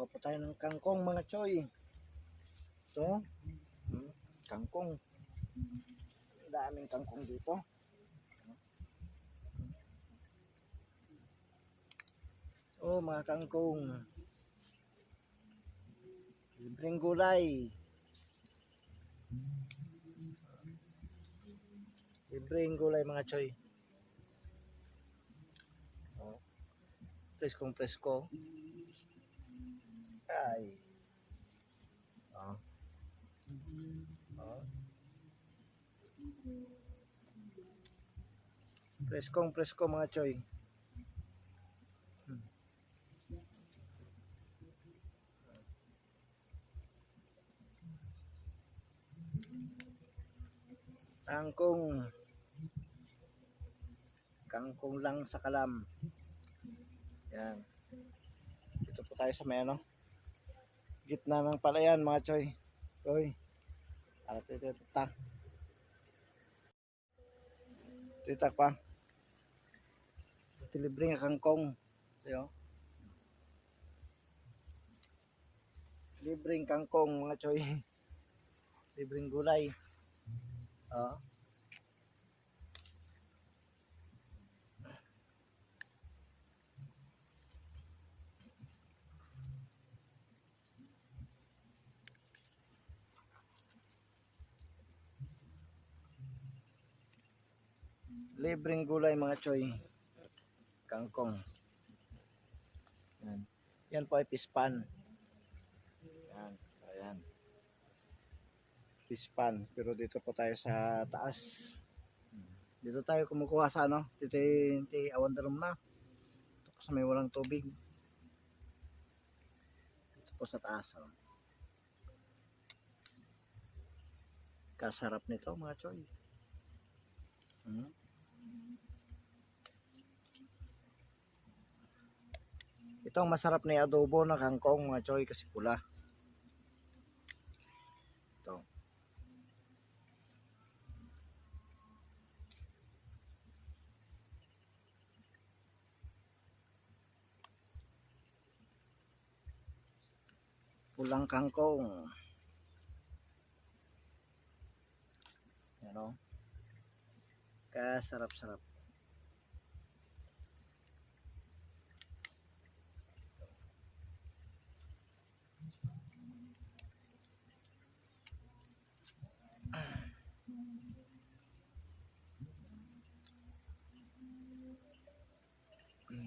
Kuha pa tayo ng kangkong mga choy. Ito. Hmm, kangkong. Ang daming kangkong dito. Oh, mga kangkong. Libreng gulay. Libreng gulay mga choy. Oh. Preskong presko. Ay. Oh. Oh. Preskong presko mga choy. Hmm. Kangkong. Kangkong lang sa kalam. Yan. Dito po tayo sa may ano. Gitna ng palayan mga choy. Choy. Para tita tita. Tita pa. Ito libre nga kangkong. Ayo. Libreng kangkong mga choy. Libreng gulay. Ah. Libreng gulay mga choy. Kangkong. Yan. Yan po ay pispan. Yan. So, yan. Pispan. Pero dito po tayo sa taas. Dito tayo kumukuha sa ano. Dito yung awandarum na. Dito po sa may walang tubig. Dito po sa taas. Oh. Kasarap nito mga choy. Hmm? Ito masarap na adobo ng kangkong mga choy kasi pula. Ito. Pulang kangkong. Yan o. Kasarap-sarap.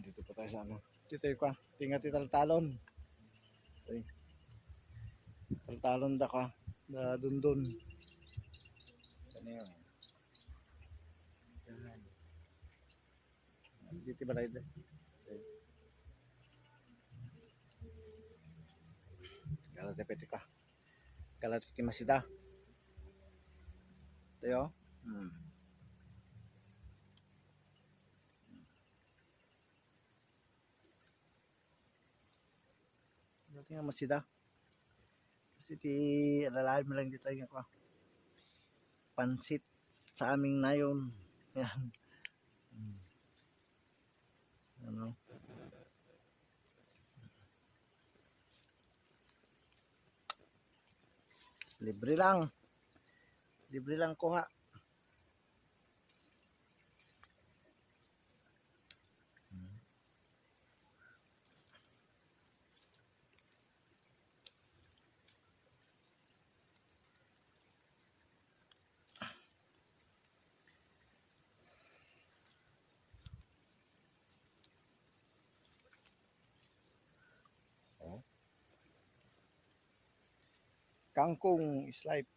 Dito pa tayo sa ano. Dito yung ka. Tinga titaltalon. Ay. Taltalon da ka. Da dundun. Ano yun? Dito ba tayo? Galat na pwede ka. Galat ti masida. Tayo? Hmm. Dati nga masida. Kasi ti alalahan mo lang dito yung ako. Pansit sa aming nayon. Yan. Hmm. Ano? Libre lang. Libre lang kuha. Kangkong is life.